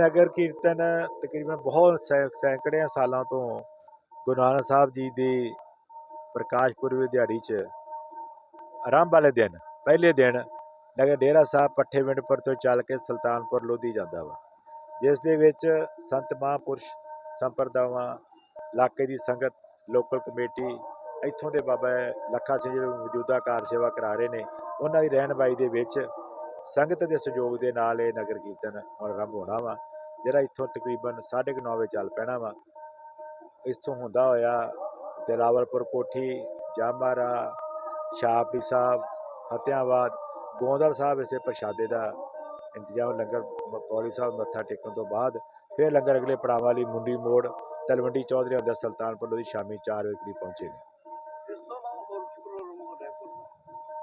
ਨਗਰ ਕੀਰਤਨ ਤਕਰੀਬਨ ਬਹੁਤ ਸੈ- ਸੈਂਕੜਿਆਂ ਸਾਲਾਂ ਤੋਂ ਗੁਰੂ ਨਾਨਕ ਸਾਹਿਬ ਜੀ ਦੀ ਪ੍ਰਕਾਸ਼ ਪੁਰਬ ਦਿਹਾੜੀ 'ਚ ਆਰੰਭ ਵਾਲੇ ਦਿਨ, ਪਹਿਲੇ ਦਿਨ ਨਗਰ ਡੇਰਾ ਸਾਹਿਬ ਪੱਠੇ ਪਿੰਡ ਤੋਂ ਚੱਲ ਕੇ ਸੁਲਤਾਨਪੁਰ ਲੋਧੀ ਜਾਂਦਾ ਵਾ। ਜਿਸ ਦੇ ਵਿੱਚ ਸੰਤ ਮਹਾਂਪੁਰਸ਼ ਸੰਪਰਦਾਵਾਂ, ਇਲਾਕੇ ਦੀ ਸੰਗਤ ਲੋਕਲ ਕਮੇਟੀ ਇੱਥੋਂ ਦੇ ਬਾਬਾ ਲੱਖਾ ਸਿੰਘ ਜਿਹੜੇ ਮੌਜੂਦਾ ਕਾਰ ਸੇਵਾ ਕਰਾ ਰਹੇ ਨੇ। ਉਹਨਾਂ ਦੀ ਰਹਿਨਬਾਈ ਦੇ ਵਿੱਚ ਸੰਗਤ ਦੇ ਸਹਿਯੋਗ ਦੇ ਨਾਲ ਇਹ ਨਗਰ ਕੀਰਤਨ ਹੁਣ ਆਰੰਭ ਹੋਣਾ ਵਾ। ਜਿਹੜਾ ਇੱਥੋਂ ਤਕਰੀਬਨ 9:30 ਵਜੇ ਚੱਲ ਪੈਣਾ ਵਾ, ਇਸ ਤੋਂ ਹੁੰਦਾ ਹੋਇਆ ਦਿਲਾਵਰਪੁਰ ਕੋਠੀ ਜਾਮਾਰਾ ਸ਼ਾਹਪੀ ਸਾਹਿਬ, ਫਤਿਆਬਾਦ, ਗੋਂਦਲ ਸਾਹਿਬ ਇਸੇ ਪ੍ਰਸ਼ਾਦੇ ਦਾ ਇੰਤਜ਼ਾਮ, ਲੰਗਰ ਮ- ਪੌੜੀ ਸਾਹਿਬ ਮੱਥਾ ਟੇਕਣ ਤੋਂ ਬਾਅਦ ਫਿਰ ਲੰਗਰ ਅਗਲੇ ਪੜਾਵਾਂ ਲਈ ਮੁੰਡੀ ਮੋੜ, ਤਲਵੰਡੀ ਚੌਧਰੀ ਹੁੰਦਾ ਸੁਲਤਾਨਪੁਰ ਲੋਧੀ ਸ਼ਾਮੀ 4 ਵਜੇ ਕਰੀਬ ਪਹੁੰਚੇਗਾ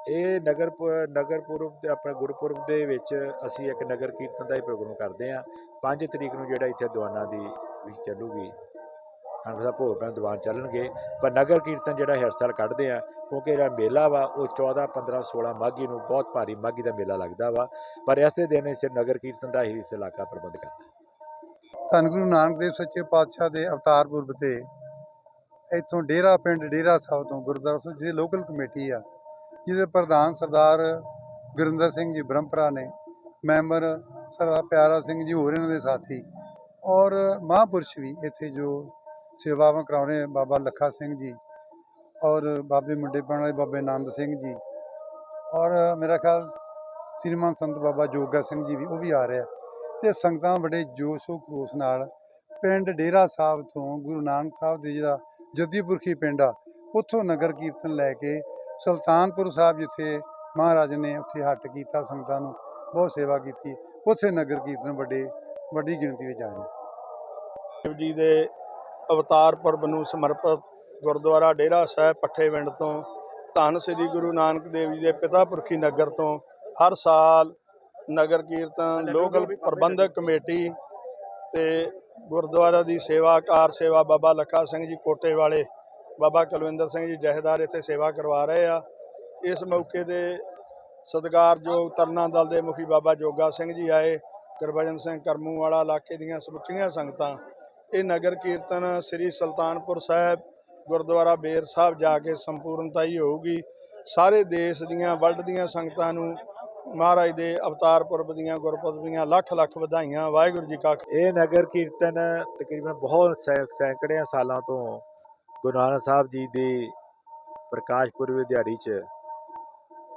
ਇਹ ਨਗਰ ਪ- ਨਗਰ ਪੁਰਬ ਤੇ ਆਪਣੇ ਗੁਰਪੁਰਬ ਦੇ ਵਿੱਚ ਅਸੀਂ ਇੱਕ ਨਗਰ ਕੀਰਤਨ ਦਾ ਹੀ ਪ੍ਰੋਗਰਾਮ ਕਰਦੇ ਹਾਂ। 5 ਤਰੀਕ ਨੂੰ ਜਿਹੜਾ ਇੱਥੇ ਦੀਵਾਨਾਂ ਦੀ ਵੀ ਚੱਲੂਗੀ, ਖੰਡ ਸਾਹਿਬ ਭੋਗ ਪੈਣ ਦੀਵਾਨ ਚੱਲਣਗੇ। ਪਰ ਨਗਰ ਕੀਰਤਨ ਜਿਹੜਾ ਹਰ ਸਾਲ ਕੱਢਦੇ ਆ ਕਿਉਂਕਿ ਜਿਹੜਾ ਮੇਲਾ ਵਾ, ਉਹ 14 15 16 ਮਾਘੀ ਨੂੰ ਬਹੁਤ ਭਾਰੀ ਮਾਘੀ ਦਾ ਮੇਲਾ ਲੱਗਦਾ ਵਾ। ਪਰ ਇਸੇ ਦਿਨ ਇਸ ਨਗਰ ਕੀਰਤਨ ਦਾ ਹੀ ਇਸ ਇਲਾਕਾ ਪ੍ਰਬੰਧ ਕਰਦਾ ਧੰਨ ਗੁਰੂ ਨਾਨਕ ਦੇਵ ਸੱਚੇ ਪਾਤਸ਼ਾਹ ਦੇ ਅਵਤਾਰ ਪੁਰਬ ਤੇ ਇੱਥੋਂ ਡੇਰਾ ਪਿੰਡ ਡੇਰਾ ਸਾਹਿਬ ਤੋਂ ਗੁਰਦੁਆਰਾ ਸਾਹਿਬ ਦੀ ਲੋਕਲ ਕਮੇਟੀ ਆ ਜਿਹਦੇ ਪ੍ਰਧਾਨ ਸਰਦਾਰ ਗੁਰਿੰਦਰ ਸਿੰਘ ਜੀ ਬ੍ਰਹਮਪੁਰਾ ਨੇ, ਮੈਂਬਰ ਸਰਦਾਰ ਪਿਆਰਾ ਸਿੰਘ ਜੀ ਹੋਰ ਇਹਨਾਂ ਦੇ ਸਾਥੀ ਔਰ ਮਹਾਂਪੁਰਸ਼ ਵੀ ਇੱਥੇ ਜੋ ਸੇਵਾਵਾਂ ਕਰਾਉਣੇ ਬਾਬਾ ਲੱਖਾ ਸਿੰਘ ਜੀ ਔਰ ਬਾਬੇ ਮੁੰਡੇ ਪਾਣ ਵਾਲੇ ਬਾਬੇ ਆਨੰਦ ਸਿੰਘ ਜੀ ਔਰ ਮੇਰਾ ਖਿਆਲ ਸ੍ਰੀਮਾਨ ਸੰਤ ਬਾਬਾ ਜੋਗਾ ਸਿੰਘ ਜੀ ਵੀ ਉਹ ਵੀ ਆ ਰਿਹਾ ਆ ਤੇ ਸੰਗਤਾਂ ਬੜੇ ਜੋਸ਼ੋ ਖਰੋਸ਼ ਨਾਲ ਪਿੰਡ ਡੇਰਾ ਸਾਹਿਬ ਤੋਂ ਗੁਰੂ ਨਾਨਕ ਸਾਹਿਬ ਦੇ ਜਿਹੜਾ ਜੱਦੀਪੁਰਖੀ ਪਿੰਡ ਆ, ਉੱਥੋਂ ਨਗਰ ਕੀਰਤਨ ਲੈ ਕੇ ਸੁਲਤਾਨਪੁਰ ਸਾਹਿਬ ਜਿੱਥੇ ਮਹਾਰਾਜ ਨੇ ਉੱਥੇ ਹੱਟ ਕੀਤਾ ਸੰਗਤਾਂ ਨੂੰ, ਬਹੁਤ ਸੇਵਾ ਕੀਤੀ, ਉੱਥੇ ਨਗਰ ਕੀਰਤਨ ਵੱਡੇ, ਵੱਡੀ ਗਿਣਤੀ ਵਿੱਚ ਆਏ ਸ਼ਿਵ ਜੀ ਦੇ ਅਵਤਾਰ ਪੁਰਬ ਨੂੰ ਸਮਰਪਿਤ ਗੁਰਦੁਆਰਾ ਡੇਰਾ ਸਾਹਿਬ ਪੱਠੇਵਿੰਡ ਤੋਂ ਧੰਨ ਸ੍ਰੀ ਗੁਰੂ ਨਾਨਕ ਦੇਵ ਜੀ ਦੇ ਪਿਤਾ ਪੁਰਖੀ ਨਗਰ ਤੋਂ ਹਰ ਸਾਲ ਨਗਰ ਕੀਰਤਨ ਲੋਕਲ ਪ੍ਰਬੰਧਕ ਕਮੇਟੀ ਤੇ ਗੁਰਦੁਆਰਾ ਦੀ ਸੇਵਾ, ਕਾਰ ਸੇਵਾ ਬਾਬਾ ਲੱਖਾ ਸਿੰਘ ਜੀ ਕੋਟੇ ਵਾਲੇ ਬਾਬਾ ਕੁਲਵਿੰਦਰ ਸਿੰਘ ਜੀ ਜਹੇਦਾਰ ਇੱਥੇ ਸੇਵਾ ਕਰਵਾ ਰਹੇ ਆ। ਇਸ ਮੌਕੇ ਦੇ ਸਤਿਕਾਰਯੋਗ ਤਰਨਾ ਦਲ ਦੇ ਮੁਖੀ ਬਾਬਾ ਜੋਗਾ ਸਿੰਘ ਜੀ ਆਏ। ਗੁਰਬਚਨ ਸਿੰਘ ਕਰਮੂ ਵਾਲਾ ਇਲਾਕੇ ਦੀਆਂ ਸਮੁੱਚੀਆਂ ਸੰਗਤਾਂ। ਇਹ ਨਗਰ ਕੀਰਤਨ ਸ੍ਰੀ ਸੁਲਤਾਨਪੁਰ ਸਾਹਿਬ ਗੁਰਦੁਆਰਾ ਬੇਰ ਸਾਹਿਬ ਜਾ ਕੇ ਸੰਪੂਰਨਤਾ ਹੀ ਹੋਊਗੀ। ਸਾਰੇ ਦੇਸ਼ ਦੀਆਂ, ਵਰਲਡ ਦੀਆਂ ਸੰਗਤਾਂ ਨੂੰ ਮਹਾਰਾਜ ਦੇ ਅਵਤਾਰ ਪੁਰਬ ਦੀਆਂ ਗੁਰਪੁਰਬ ਦੀਆਂ ਲੱਖ ਲੱਖ ਵਧਾਈਆਂ। ਵਾਹਿਗੁਰੂ ਜੀ ਕਾ ਇਹ ਨਗਰ ਕੀਰਤਨ ਤਕਰੀਬਨ ਬਹੁਤ ਸੈ- ਸੈਂਕੜਿਆਂ ਸਾਲਾਂ ਤੋਂ ਗੁਰੂ ਨਾਨਕ ਸਾਹਿਬ ਜੀ ਦੀ ਪ੍ਰਕਾਸ਼ ਪੁਰਬ ਦਿਹਾੜੀ 'ਚ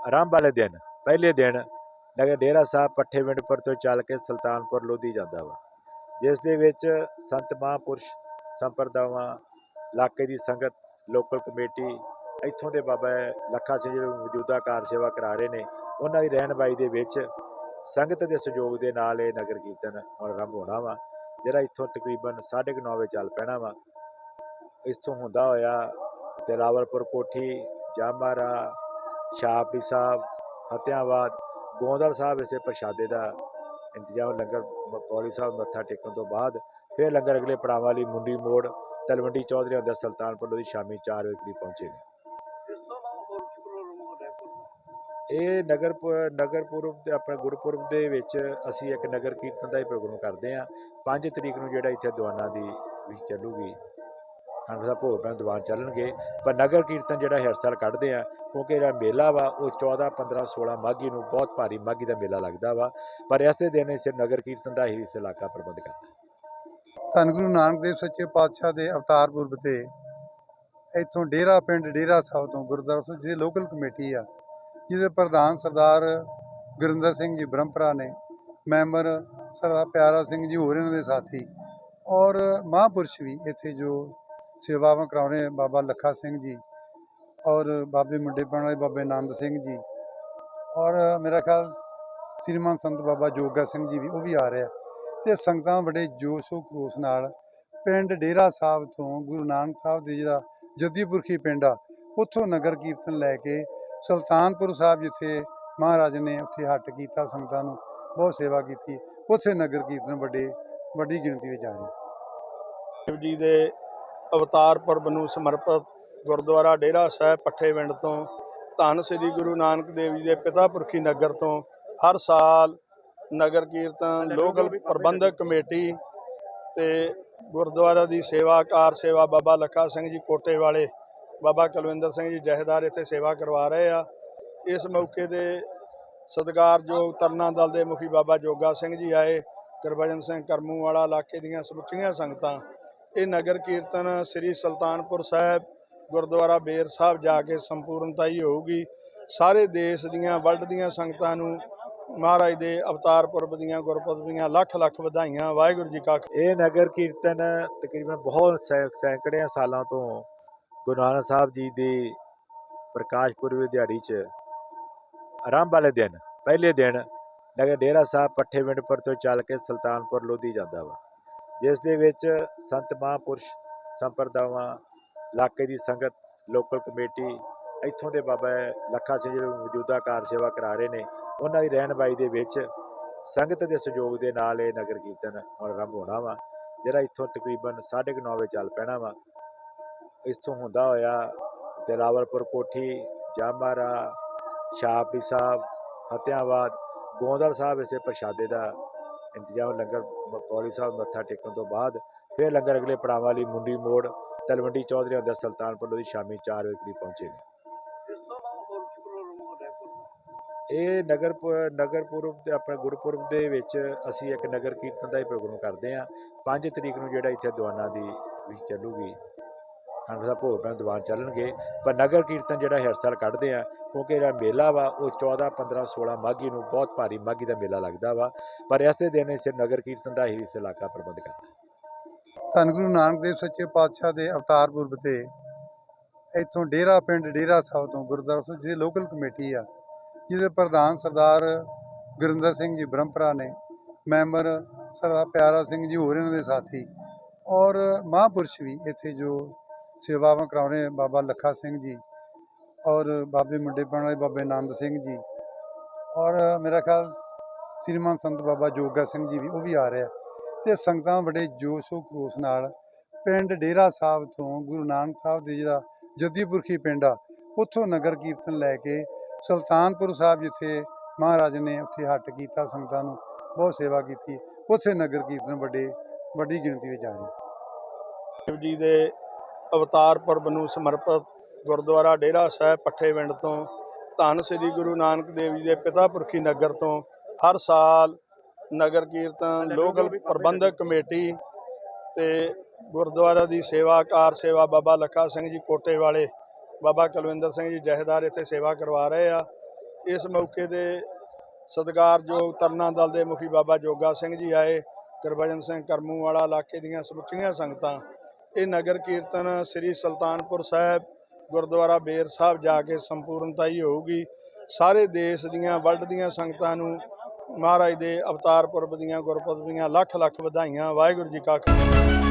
ਆਰੰਭ ਵਾਲੇ ਦਿਨ, ਪਹਿਲੇ ਦਿਨ ਨਗਰ ਡੇਰਾ ਸਾਹਿਬ ਪੱਠੇ ਪਿੰਡ ਤੋਂ ਚੱਲ ਕੇ ਸੁਲਤਾਨਪੁਰ ਲੋਧੀ ਜਾਂਦਾ ਵਾ। ਜਿਸ ਦੇ ਵਿੱਚ ਸੰਤ ਮਹਾਂਪੁਰਸ਼ ਸੰਪਰਦਾਵਾਂ, ਇਲਾਕੇ ਦੀ ਸੰਗਤ ਲੋਕਲ ਕਮੇਟੀ ਇੱਥੋਂ ਦੇ ਬਾਬਾ ਲੱਖਾ ਸਿੰਘ ਜਿਹੜੇ ਮੌਜੂਦਾ ਕਾਰ ਸੇਵਾ ਕਰਾ ਰਹੇ ਨੇ। ਉਹਨਾਂ ਦੀ ਰਹਿਨਬਾਈ ਦੇ ਵਿੱਚ ਸੰਗਤ ਦੇ ਸਹਿਯੋਗ ਦੇ ਨਾਲ ਇਹ ਨਗਰ ਕੀਰਤਨ ਹੁਣ ਆਰੰਭ ਹੋਣਾ ਵਾ, ਜਿਹੜਾ ਇੱਥੋਂ ਤਕਰੀਬਨ 9:30 ਵਜੇ ਚੱਲ ਪੈਣਾ ਵਾ। ਇੱਥੋਂ ਹੁੰਦਾ ਹੋਇਆ ਦਿਲਾਵਰਪੁਰ ਕੋਠੀ ਜਾਮਾਰਾ ਸ਼ਾਹਪੀ ਸਾਹਿਬ, ਫਤਿਆਬਾਦ, ਗੋਂਦਲ ਸਾਹਿਬ ਇਸੇ ਪ੍ਰਸ਼ਾਦੇ ਦਾ ਇੰਤਜ਼ਾਮ, ਲੰਗਰ ਮ- ਪੌੜੀ ਸਾਹਿਬ ਮੱਥਾ ਟੇਕਣ ਤੋਂ ਬਾਅਦ ਫਿਰ ਲੰਗਰ ਅਗਲੇ ਪੜਾਵਾਂ ਲਈ ਮੁੰਡੀ ਮੋੜ, ਤਲਵੰਡੀ ਚੌਧਰੀ ਹੁੰਦਾ ਸੁਲਤਾਨਪੁਰ ਲੋਧੀ ਸ਼ਾਮੀ 4 ਵਜੇ ਕਰੀਬ ਪਹੁੰਚੇਗਾ ਇਹ ਨਗਰ ਨਗਰ ਪੁਰਬ ਤੇ ਆਪਣੇ ਗੁਰਪੁਰਬ ਦੇ ਵਿੱਚ ਅਸੀਂ ਇੱਕ ਨਗਰ ਕੀਰਤਨ ਦਾ ਹੀ ਪ੍ਰੋਗਰਾਮ ਕਰਦੇ ਹਾਂ। 5 ਤਰੀਕ ਨੂੰ ਜਿਹੜਾ ਇੱਥੇ ਦੀਵਾਨਾਂ ਦੀ ਵੀ ਚੱਲੂਗੀ। ਖੰਡ ਸਾਹਿਬ ਭੋਗ ਪੈਣ ਦੀਵਾਨ ਚੱਲਣਗੇ। ਪਰ ਨਗਰ ਕੀਰਤਨ ਜਿਹੜਾ ਹਰ ਸਾਲ ਕੱਢਦੇ ਆ, ਕਿਉਂਕਿ ਜਿਹੜਾ ਮੇਲਾ ਵਾ, ਉਹ 14 15 16 ਮਾਘੀ ਨੂੰ ਬਹੁਤ ਭਾਰੀ ਮਾਘੀ ਦਾ ਮੇਲਾ ਲੱਗਦਾ ਵਾ। ਪਰ ਇਸੇ ਦਿਨ ਇਸੇ ਨਗਰ ਕੀਰਤਨ ਦਾ ਹੀ ਇਸ ਇਲਾਕਾ ਪ੍ਰਬੰਧ ਕਰਦਾ ਧੰਨ ਗੁਰੂ ਨਾਨਕ ਦੇਵ ਸੱਚੇ ਪਾਤਸ਼ਾਹ ਦੇ ਅਵਤਾਰ ਪੁਰਬ ਤੇ ਇੱਥੋਂ ਡੇਰਾ ਪਿੰਡ ਡੇਰਾ ਸਾਹਿਬ ਤੋਂ ਗੁਰਦੁਆਰਾ ਸਾਹਿਬ ਦੀ ਲੋਕਲ ਕਮੇਟੀ ਆ, ਜਿਹਦੇ ਪ੍ਰਧਾਨ ਸਰਦਾਰ ਗੁਰਿੰਦਰ ਸਿੰਘ ਜੀ ਬ੍ਰਹਮਪੁਰਾ ਨੇ, ਮੈਂਬਰ ਸਰਦਾਰ ਪਿਆਰਾ ਸਿੰਘ ਜੀ ਹੋਰ ਇਹਨਾਂ ਦੇ ਸਾਥੀ ਔਰ ਮਹਾਂਪੁਰਸ਼ ਵੀ ਇੱਥੇ ਜੋ ਸੇਵਾਵਾਂ ਕਰਾਉਣੇ ਬਾਬਾ ਲੱਖਾ ਸਿੰਘ ਜੀ ਔਰ ਬਾਬੇ ਮੁੰਡੇ ਪਾਣ ਵਾਲੇ ਬਾਬੇ ਆਨੰਦ ਸਿੰਘ ਜੀ ਔਰ ਮੇਰਾ ਖਿਆਲ ਸ੍ਰੀਮਾਨ ਸੰਤ ਬਾਬਾ ਜੋਗਾ ਸਿੰਘ ਜੀ ਵੀ, ਉਹ ਵੀ ਆ ਰਿਹਾ ਆ। ਤੇ ਸੰਗਤਾਂ ਬੜੇ ਜੋਸ਼ੋ ਖਰੋਸ਼ ਨਾਲ ਪਿੰਡ ਡੇਰਾ ਸਾਹਿਬ ਤੋਂ ਗੁਰੂ ਨਾਨਕ ਸਾਹਿਬ ਦੇ ਜਿਹੜਾ ਜੱਦੀਪੁਰਖੀ ਪਿੰਡ ਆ, ਉੱਥੋਂ ਨਗਰ ਕੀਰਤਨ ਲੈ ਕੇ ਸੁਲਤਾਨਪੁਰ ਸਾਹਿਬ ਜਿੱਥੇ ਮਹਾਰਾਜ ਨੇ ਉੱਥੇ ਹੱਟ ਕੀਤਾ ਸੰਗਤਾਂ ਨੂੰ, ਬਹੁਤ ਸੇਵਾ ਕੀਤੀ, ਉੱਥੇ ਨਗਰ ਕੀਰਤਨ ਵੱਡੇ, ਵੱਡੀ ਗਿਣਤੀ ਵਿੱਚ ਆ ਰਿਹਾ ਸ਼ਿਵ ਜੀ ਦੇ ਅਵਤਾਰ ਪੁਰਬ ਨੂੰ ਸਮਰਪਿਤ ਗੁਰਦੁਆਰਾ ਡੇਰਾ ਸਾਹਿਬ ਪੱਠੇਵਿੰਡ ਤੋਂ ਧੰਨ ਸ੍ਰੀ ਗੁਰੂ ਨਾਨਕ ਦੇਵ ਜੀ ਦੇ ਪਿਤਾ ਪੁਰਖੀ ਨਗਰ ਤੋਂ ਹਰ ਸਾਲ ਨਗਰ ਕੀਰਤਨ ਲੋਕਲ ਪ੍ਰਬੰਧਕ ਕਮੇਟੀ ਤੇ ਗੁਰਦੁਆਰਾ ਦੀ ਸੇਵਾ ਕਾਰ ਸੇਵਾ ਬਾਬਾ ਲੱਖਾ ਸਿੰਘ ਜੀ ਕੋਟੇ ਵਾਲੇ ਬਾਬਾ ਕੁਲਵਿੰਦਰ ਸਿੰਘ ਜੀ ਜਹੇਦਾਰ ਇੱਥੇ ਸੇਵਾ ਕਰਵਾ ਰਹੇ ਆ। ਇਸ ਮੌਕੇ ਦੇ ਸਤਿਕਾਰਯੋਗ ਤਰਨਾ ਦਲ ਦੇ ਮੁਖੀ ਬਾਬਾ ਜੋਗਾ ਸਿੰਘ ਜੀ ਆਏ। ਗੁਰਭਜਨ ਸਿੰਘ ਕਰਮੂ ਵਾਲਾ ਇਲਾਕੇ ਦੀਆਂ ਸਮੁੱਚੀਆਂ ਸੰਗਤਾਂ ਇਹ ਨਗਰ ਕੀਰਤਨ ਸ੍ਰੀ ਸੁਲਤਾਨਪੁਰ ਸਾਹਿਬ, ਗੁਰਦੁਆਰਾ ਬੇਰ ਸਾਹਿਬ ਜਾ ਕੇ ਸੰਪੂਰਨਤਾ ਹੀ ਹੋਊਗੀ। ਸਾਰੇ ਦੇਸ਼ ਦੀਆਂ, ਵਰਲਡ ਦੀਆਂ ਸੰਗਤਾਂ ਨੂੰ ਮਹਾਰਾਜ ਦੇ ਅਵਤਾਰ ਪੁਰਬ ਦੀਆਂ, ਗੁਰਪੁਰਬ ਲੱਖ ਲੱਖ ਵਧਾਈਆਂ। ਵਾਹਿਗੁਰੂ ਜੀ ਕਾ ਇਹ ਨਗਰ ਕੀਰਤਨ ਤਕਰੀਬਨ ਬਹੁਤ ਸੈ- ਸੈਂਕੜਿਆਂ ਸਾਲਾਂ ਤੋਂ ਗੁਰੂ ਨਾਨਕ ਸਾਹਿਬ ਜੀ ਦੀ ਪ੍ਰਕਾਸ਼ ਪੁਰਬ ਦਿਹਾੜੀ 'ਚ ਆਰੰਭ ਵਾਲੇ ਦਿਨ, ਪਹਿਲੇ ਦਿਨ ਨਗਰ ਡੇਰਾ ਸਾਹਿਬ ਪੱਠੇ ਵਿੰਡਪੁਰ ਤੋਂ ਚੱਲ ਕੇ ਸੁਲਤਾਨਪੁਰ ਲੋਧੀ ਜਾਂਦਾ ਵਾ। ਜਿਸ ਦੇ ਵਿੱਚ ਸੰਤ ਮਹਾਂਪੁਰਸ਼ ਸੰਪਰਦਾਵਾਂ, ਇਲਾਕੇ ਦੀ ਸੰਗਤ ਲੋਕਲ ਕਮੇਟੀ ਇੱਥੋਂ ਦੇ ਬਾਬਾ ਲੱਖਾ ਸਿੰਘ ਜਿਹੜੇ ਮੌਜੂਦਾ ਕਾਰ ਸੇਵਾ ਕਰਾ ਰਹੇ ਨੇ। ਉਹਨਾਂ ਦੀ ਰਹਿਨਬਾਈ ਦੇ ਵਿੱਚ ਸੰਗਤ ਦੇ ਸਹਿਯੋਗ ਦੇ ਨਾਲ ਇਹ ਨਗਰ ਕੀਰਤਨ ਹੁਣ ਆਰੰਭ ਹੋਣਾ ਵਾ, ਜਿਹੜਾ ਇੱਥੋਂ ਤਕਰੀਬਨ 9:30 ਵਜੇ ਚੱਲ ਪੈਣਾ ਵਾ। ਇੱਥੋਂ ਹੁੰਦਾ ਹੋਇਆ ਦਿਲਾਵਰਪੁਰ ਕੋਠੀ ਜਾਮਾਰਾ ਸ਼ਾਹਪੀ ਸਾਹਿਬ ਫਤਿਆਬਾਦ ਗੋਂਦਲ ਸਾਹਿਬ ਇਸੇ ਪ੍ਰਸ਼ਾਦੇ ਦਾ ਇੰਤਜ਼ਾਮ ਲੰਗਰ ਮ- ਪੌੜੀ ਸਾਹਿਬ ਮੱਥਾ ਟੇਕਣ ਤੋਂ ਬਾਅਦ ਫਿਰ ਲੰਗਰ ਅਗਲੇ ਪੜਾਵਾਂ ਲਈ ਮੁੰਡੀ ਮੋੜ, ਤਲਵੰਡੀ ਚੌਧਰੀ ਹੁੰਦਾ ਸੁਲਤਾਨਪੁਰ ਲੋਧੀ ਸ਼ਾਮੀ 4 ਵਜੇ ਕਰੀਬ ਪਹੁੰਚੇ ਇਹ ਨਗਰ ਨਗਰ ਪੁਰਬ ਤੇ ਆਪਣੇ ਗੁਰਪੁਰਬ ਦੇ ਵਿੱਚ ਅਸੀਂ ਇੱਕ ਨਗਰ ਕੀਰਤਨ ਦਾ ਹੀ ਪ੍ਰੋਗਰਾਮ ਕਰਦੇ ਹਾਂ। 5 ਤਰੀਕ ਨੂੰ ਜਿਹੜਾ ਇੱਥੇ ਦੀਵਾਨਾਂ ਦੀ ਵੀ ਚੱਲੂਗੀ। ਖੰਡ ਸਾਹਿਬ ਭੋਗ ਪੈਣ ਦੀਵਾਨ ਚੱਲਣਗੇ। ਪਰ ਨਗਰ ਕੀਰਤਨ ਜਿਹੜਾ ਹਰ ਸਾਲ ਕੱਢਦੇ ਆ ਕਿਉਂਕਿ ਜਿਹੜਾ ਮੇਲਾ ਵਾ, ਉਹ 14 15 16 ਮਾਘੀ ਨੂੰ ਬਹੁਤ ਭਾਰੀ ਮਾਘੀ ਦਾ ਮੇਲਾ ਲੱਗਦਾ ਵਾ। ਪਰ ਇਸੇ ਦਿਨ ਇਸੇ ਨਗਰ ਕੀਰਤਨ ਦਾ ਹੀ ਇਸ ਇਲਾਕਾ ਪ੍ਰਬੰਧ ਕਰਦਾ ਧੰਨ ਗੁਰੂ ਨਾਨਕ ਦੇਵ ਸੱਚੇ ਪਾਤਸ਼ਾਹ ਦੇ ਅਵਤਾਰ ਪੁਰਬ ਤੇ ਇੱਥੋਂ ਡੇਰਾ ਪਿੰਡ ਡੇਰਾ ਸਾਹਿਬ ਤੋਂ ਗੁਰਦੁਆਰਾ ਸਾਹਿਬ, ਜਿਹੜੀ ਲੋਕਲ ਕਮੇਟੀ ਆ, ਜਿਹਦੇ ਪ੍ਰਧਾਨ ਸਰਦਾਰ ਗੁਰਿੰਦਰ ਸਿੰਘ ਜੀ ਬ੍ਰਹਮਪੁਰਾ ਨੇ, ਮੈਂਬਰ ਸਰਦਾਰ ਪਿਆਰਾ ਸਿੰਘ ਜੀ ਹੋਰ ਇਹਨਾਂ ਦੇ ਸਾਥੀ ਔਰ ਮਹਾਂਪੁਰਸ਼ ਵੀ ਇੱਥੇ ਜੋ ਸੇਵਾਵਾਂ ਕਰਾਉਣੇ ਬਾਬਾ ਲੱਖਾ ਸਿੰਘ ਜੀ ਔਰ ਬਾਬੇ ਮੁੰਡੇ ਪਾਉਣ ਵਾਲੇ ਬਾਬੇ ਆਨੰਦ ਸਿੰਘ ਜੀ। ਔਰ ਮੇਰਾ ਖਿਆਲ ਸ੍ਰੀਮਾਨ ਸੰਤ ਬਾਬਾ ਜੋਗਾ ਸਿੰਘ ਜੀ ਵੀ, ਉਹ ਵੀ ਆ ਰਿਹਾ ਆ। ਤੇ ਸੰਗਤਾਂ ਬੜੇ ਜੋਸ਼ੋ ਖਰੋਸ਼ ਨਾਲ ਪਿੰਡ ਡੇਰਾ ਸਾਹਿਬ ਤੋਂ ਗੁਰੂ ਨਾਨਕ ਸਾਹਿਬ ਦੇ ਜਿਹੜਾ ਜੱਦੀਪੁਰਖੀ ਪਿੰਡ ਆ, ਉੱਥੋਂ ਨਗਰ ਕੀਰਤਨ ਲੈ ਕੇ ਸੁਲਤਾਨਪੁਰ ਸਾਹਿਬ ਜਿੱਥੇ ਮਹਾਰਾਜ ਨੇ ਉੱਥੇ ਹੱਟ ਕੀਤਾ ਸੰਗਤਾਂ ਨੂੰ, ਬਹੁਤ ਸੇਵਾ ਕੀਤੀ। ਉੱਥੇ ਨਗਰ ਕੀਰਤਨ ਵੱਡੇ, ਵੱਡੀ ਗਿਣਤੀ ਵਿੱਚ ਆ ਰਿਹਾ। ਸ਼ਿਵ ਜੀ ਦੇ ਅਵਤਾਰ ਪੁਰਬ ਨੂੰ ਸਮਰਪਿਤ ਗੁਰਦੁਆਰਾ ਡੇਰਾ ਸਾਹਿਬ ਪੱਠੇ ਪਿੰਡ ਤੋਂ ਧੰਨ ਸ੍ਰੀ ਗੁਰੂ ਨਾਨਕ ਦੇਵ ਜੀ ਦੇ ਪਿਤਾ ਪੁਰਖੀ ਨਗਰ ਤੋਂ ਹਰ ਸਾਲ ਨਗਰ ਕੀਰਤਨ ਲੋਕਲ ਪ੍ਰਬੰਧਕ ਕਮੇਟੀ ਤੇ ਗੁਰਦੁਆਰਾ ਦੀ ਸੇਵਾ ਕਾਰ ਸੇਵਾ ਬਾਬਾ ਲੱਖਾ ਸਿੰਘ ਜੀ ਕੋਟੇ ਵਾਲੇ ਬਾਬਾ ਕੁਲਵਿੰਦਰ ਸਿੰਘ ਜੀ ਜਹੇਦਾਰ ਇੱਥੇ ਸੇਵਾ ਕਰਵਾ ਰਹੇ ਆ। ਇਸ ਮੌਕੇ ਦੇ ਸਤਿਕਾਰਯੋਗ ਤਰਨਾ ਦਲ ਦੇ ਮੁਖੀ ਬਾਬਾ ਜੋਗਾ ਸਿੰਘ ਜੀ ਆਏ। ਗੁਰਭਜਨ ਸਿੰਘ ਕਰਮੂ ਵਾਲਾ ਇਲਾਕੇ ਦੀਆਂ ਸਮੁੱਚੀਆਂ ਸੰਗਤਾਂ। ਇਹ ਨਗਰ ਕੀਰਤਨ ਸ੍ਰੀ ਸੁਲਤਾਨਪੁਰ ਸਾਹਿਬ ਗੁਰਦੁਆਰਾ ਬੇਰ ਸਾਹਿਬ ਜਾ ਕੇ ਸੰਪੂਰਨਤਾ ਹੀ ਹੋਊਗੀ। ਸਾਰੇ ਦੇਸ਼ ਦੀਆਂ ਵਰਲਡ ਦੀਆਂ ਸੰਗਤਾਂ ਨੂੰ ਮਹਾਰਾਜ ਦੇ ਅਵਤਾਰ ਪੁਰਬ ਦੀਆਂ ਗੁਰਪੁਰਬ ਦੀਆਂ ਲੱਖ ਲੱਖ ਵਧਾਈਆਂ। ਵਾਹਿਗੁਰੂ ਜੀ ਕਾ ਖਾਲਸਾ।